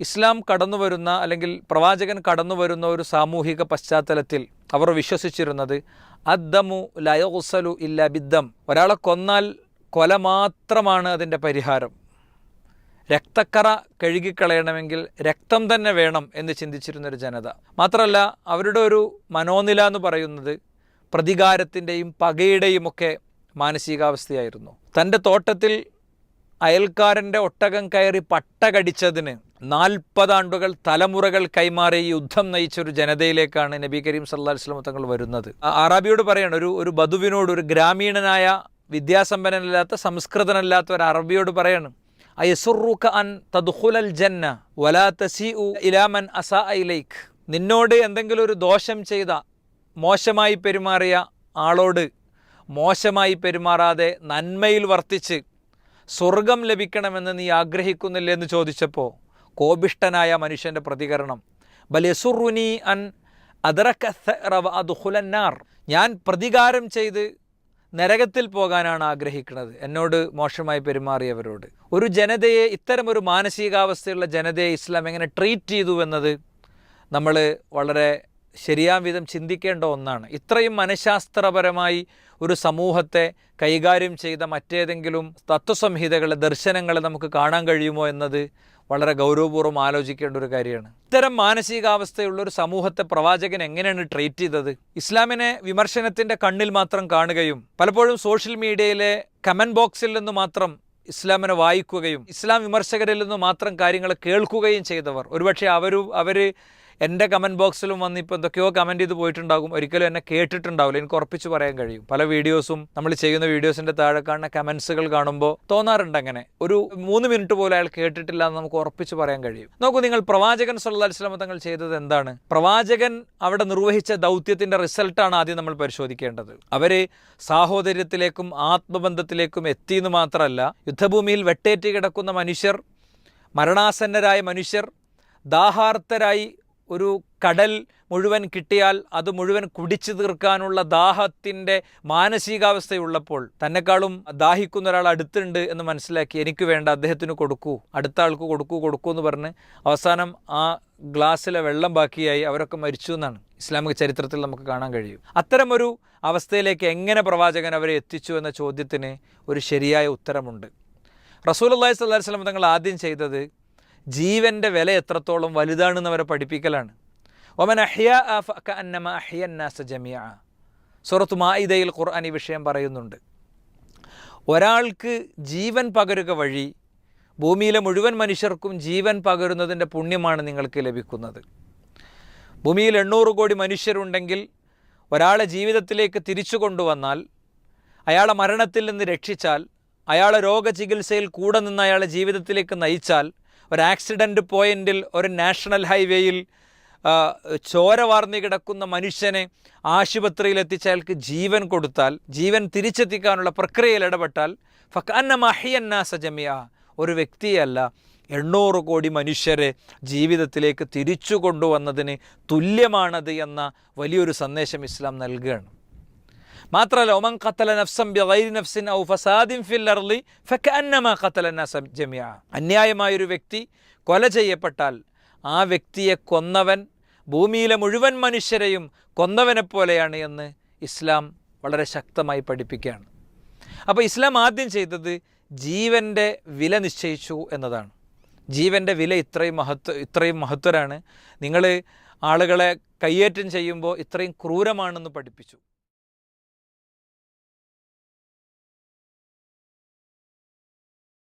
ഇസ്ലാം കടന്നു വരുന്ന അല്ലെങ്കിൽ പ്രവാചകൻ കടന്നു വരുന്ന ഒരു സാമൂഹിക പശ്ചാത്തലത്തിൽ അവർ വിശ്വസിച്ചിരുന്നത് അദ്ദമു ലയോസലു ഇല്ല ബിദ്ദം. ഒരാളെ കൊന്നാൽ കൊല മാത്രമാണ് അതിന്റെ പരിഹാരം. രക്തക്കറ കഴുകിക്കളയണമെങ്കിൽ രക്തം തന്നെ വേണം എന്ന് ചിന്തിച്ചിരുന്നൊരു ജനത. മാത്രമല്ല അവരുടെ ഒരു മനോനില എന്ന് പറയുന്നത് പ്രതികാരത്തിന്റെയും പകയുടെയും ഒക്കെ മാനസികാവസ്ഥയായിരുന്നു. തന്റെ തോട്ടത്തിൽ അയൽക്കാരന്റെ ഒട്ടകം കയറി പട്ടകടിച്ചതിന് നാൽപ്പതാണ്ടുകൾ തലമുറകൾ കൈമാറി യുദ്ധം നയിച്ച ഒരു ജനതയിലേക്കാണ് നബി കരീം സല്ലാ വസ്ലം തങ്ങൾ വരുന്നത്. അറബിയോട് പറയണം ഒരു ഒരു ബധുവിനോട് ഒരു ഗ്രാമീണനായ വിദ്യാസമ്പന്നനല്ലാത്ത സംസ്കൃതനല്ലാത്ത ഒരു അറബിയോട് പറയണം അൻ ജന്ന വലാ നിന്നോട് എന്തെങ്കിലും ഒരു ദോഷം ചെയ്ത മോശമായി പെരുമാറിയ ആളോട് മോശമായി പെരുമാറാതെ നന്മയിൽ വർത്തിച്ച് സ്വർഗം ലഭിക്കണമെന്ന് നീ ആഗ്രഹിക്കുന്നില്ലേ എന്ന് ചോദിച്ചപ്പോൾ കോപിഷ്ടനായ മനുഷ്യന്റെ പ്രതികരണം. ബലസുറുനി അൻ അദറക്കുലന്നാർ ഞാൻ പ്രതികാരം ചെയ്ത് നരകത്തിൽ പോകാനാണ് ആഗ്രഹിക്കുന്നത്. എന്നോട് മോശമായി പെരുമാറിയവരോട്. ഒരു ജനതയെ ഇത്തരം ഒരു മാനസികാവസ്ഥയുള്ള ജനതയെ ഇസ്ലാം എങ്ങനെ ട്രീറ്റ് ചെയ്തു എന്നത് നമ്മൾ വളരെ ശരിയാം വിധം ചിന്തിക്കേണ്ട ഒന്നാണ്. ഇത്രയും മനഃശാസ്ത്രപരമായി ഒരു സമൂഹത്തെ കൈകാര്യം ചെയ്ത മറ്റേതെങ്കിലും തത്വസംഹിതകളെ ദർശനങ്ങളെ നമുക്ക് കാണാൻ കഴിയുമോ എന്നത് വളരെ ഗൗരവപൂർവം ആലോചിക്കേണ്ട ഒരു കാര്യമാണ്. ഇത്തരം മാനസികാവസ്ഥയുള്ള ഒരു സമൂഹത്തെ പ്രവാചകൻ എങ്ങനെയാണ് ട്രീറ്റ് ചെയ്തത്? ഇസ്ലാമിനെ വിമർശനത്തിന്റെ കണ്ണിൽ മാത്രം കാണുകയും പലപ്പോഴും സോഷ്യൽ മീഡിയയിലെ കമന്റ് ബോക്സിൽ നിന്ന് മാത്രം ഇസ്ലാമിനെ വായിക്കുകയും ഇസ്ലാം വിമർശകരിൽ നിന്ന് മാത്രം കാര്യങ്ങൾ കേൾക്കുകയും ചെയ്തവർ. ഒരുപക്ഷെ അവരും അവർ എന്റെ കമന്റ് ബോക്സിലും വന്ന് ഇപ്പോൾ എന്തൊക്കെയോ കമന്റ് ചെയ്ത് പോയിട്ടുണ്ടാകും. ഒരിക്കലും എന്നെ കേട്ടിട്ടുണ്ടാവില്ല. എനിക്ക് ഉറപ്പിച്ച് പറയാൻ കഴിയും. പല വീഡിയോസും നമ്മൾ ചെയ്യുന്ന വീഡിയോസിന്റെ താഴെ കാണുന്ന കമൻസുകൾ കാണുമ്പോൾ തോന്നാറുണ്ട് അങ്ങനെ. ഒരു മൂന്ന് മിനിറ്റ് പോലും അയാൾ കേട്ടിട്ടില്ല എന്ന് നമുക്ക് ഉറപ്പിച്ച് പറയാൻ കഴിയും. നോക്കൂ നിങ്ങൾ പ്രവാചകൻ സല്ലാ വസ്ലാം തങ്ങൾ ചെയ്തത് എന്താണ്? പ്രവാചകൻ അവിടെ നിർവഹിച്ച ദൗത്യത്തിന്റെ റിസൾട്ടാണ് ആദ്യം നമ്മൾ പരിശോധിക്കേണ്ടത്. അവർ സാഹോദര്യത്തിലേക്കും ആത്മബന്ധത്തിലേക്കും എത്തിയെന്ന് മാത്രമല്ല യുദ്ധഭൂമിയിൽ വെട്ടേറ്റ് കിടക്കുന്ന മനുഷ്യർ മരണാസന്നരായ മനുഷ്യർ ദാഹാർത്തരായി ഒരു കടൽ മുഴുവൻ കിട്ടിയാൽ അത് മുഴുവൻ കുടിച്ചു തീർക്കാനുള്ള ദാഹത്തിന്റെ മാനസികാവസ്ഥയുള്ളപ്പോൾ തന്നെക്കാളും ദാഹിക്കുന്ന ഒരാൾ അടുത്തുണ്ട് എന്ന് മനസ്സിലാക്കി എനിക്ക് വേണ്ട അദ്ദേഹത്തിന് കൊടുക്കൂ അടുത്ത ആൾക്ക് കൊടുക്കൂ കൊടുക്കൂ എന്ന് പറഞ്ഞ് അവസാനം ആ ഗ്ലാസ്സിലെ വെള്ളം ബാക്കിയായി അവരൊക്കെ മരിച്ചു എന്നാണ്. ഇസ്ലാമിക ചരിത്രത്തിൽ നമുക്ക് കാണാൻ കഴിയും. അത്തരമൊരു അവസ്ഥയിലേക്ക് എങ്ങനെ പ്രവാചകൻ അവരെ എത്തിച്ചു എന്ന ചോദ്യത്തിന് ഒരു ശരിയായ ഉത്തരമുണ്ട്. റസൂൽ അള്ളാഹി സ്വല്ലാ വസ്ലം തങ്ങൾ ആദ്യം ചെയ്തത് ജീവന്റെ വില എത്രത്തോളം വലുതാണെന്ന് അവരെ പഠിപ്പിക്കലാണ്. ഒമൻ അഹ്യ അന്നമ അഹ്യന്നാസ ജമിയ സുറത്ത് മായിദയിൽ ഖുർആൻ ഈ വിഷയം പറയുന്നുണ്ട്. ഒരാൾക്ക് ജീവൻ പകരുക വഴി ഭൂമിയിലെ മുഴുവൻ മനുഷ്യർക്കും ജീവൻ പകരുന്നതിന്റെ പുണ്യമാണ് നിങ്ങൾക്ക് ലഭിക്കുന്നത്. ഭൂമിയിൽ എണ്ണൂറ് കോടി മനുഷ്യരുണ്ടെങ്കിൽ ഒരാളെ ജീവിതത്തിലേക്ക് തിരിച്ചു കൊണ്ടുവന്നാൽ അയാളെ മരണത്തിൽ നിന്ന് രക്ഷിച്ചാൽ അയാളെ രോഗചികിത്സയിൽ കൂടെ നിന്ന് അയാളെ ജീവിതത്തിലേക്ക് നയിച്ചാൽ ഒരു ആക്സിഡന്റ് പോയിന്റിൽ ഒരു നാഷണൽ ഹൈവേയിൽ ചോര വാർന്നു കിടക്കുന്ന മനുഷ്യനെ ആശുപത്രിയിൽ എത്തിച്ച് അയാൾക്ക് ജീവൻ കൊടുത്താൽ ജീവൻ തിരിച്ചെത്തിക്കാനുള്ള പ്രക്രിയയിൽ ഇടപെട്ടാൽ ഫക്കാന്ന മഹിയന്നാസ ജമിയ ഒരു വ്യക്തിയല്ല എണ്ണൂറ് കോടി മനുഷ്യരെ ജീവിതത്തിലേക്ക് തിരിച്ചു കൊണ്ടുവന്നതിന് തുല്യമാണത് എന്ന വലിയൊരു സന്ദേശം ഇസ്ലാം നൽകുകയാണ്. മാത്രമല്ല ഒമൻ ഖത്തല നഫ്സം ബിഗൈരി നഫ്സിൻ ഔ ഫസാദിൻ ഫിൽ അർളി ഫകഅന്നമാ ഖത്തല നസ ജമിയ അന്യായമായൊരു വ്യക്തി കൊല ചെയ്യപ്പെട്ടാൽ ആ വ്യക്തിയെ കൊന്നവൻ ഭൂമിയിലെ മുഴുവൻ മനുഷ്യരെയും കൊന്നവനെപ്പോലെയാണ് എന്ന് ഇസ്ലാം വളരെ ശക്തമായി പഠിപ്പിക്കുകയാണ്. അപ്പോൾ ഇസ്ലാം ആദ്യം ചെയ്തത് ജീവന്റെ വില നിശ്ചയിച്ചു എന്നതാണ്. ജീവന്റെ വില ഇത്രയും മഹത്വ ഇത്രയും മഹത്വരാണ്. നിങ്ങൾ ആളുകളെ കയ്യേറ്റം ചെയ്യുമ്പോൾ ഇത്രയും ക്രൂരമാണെന്ന് പഠിപ്പിച്ചു.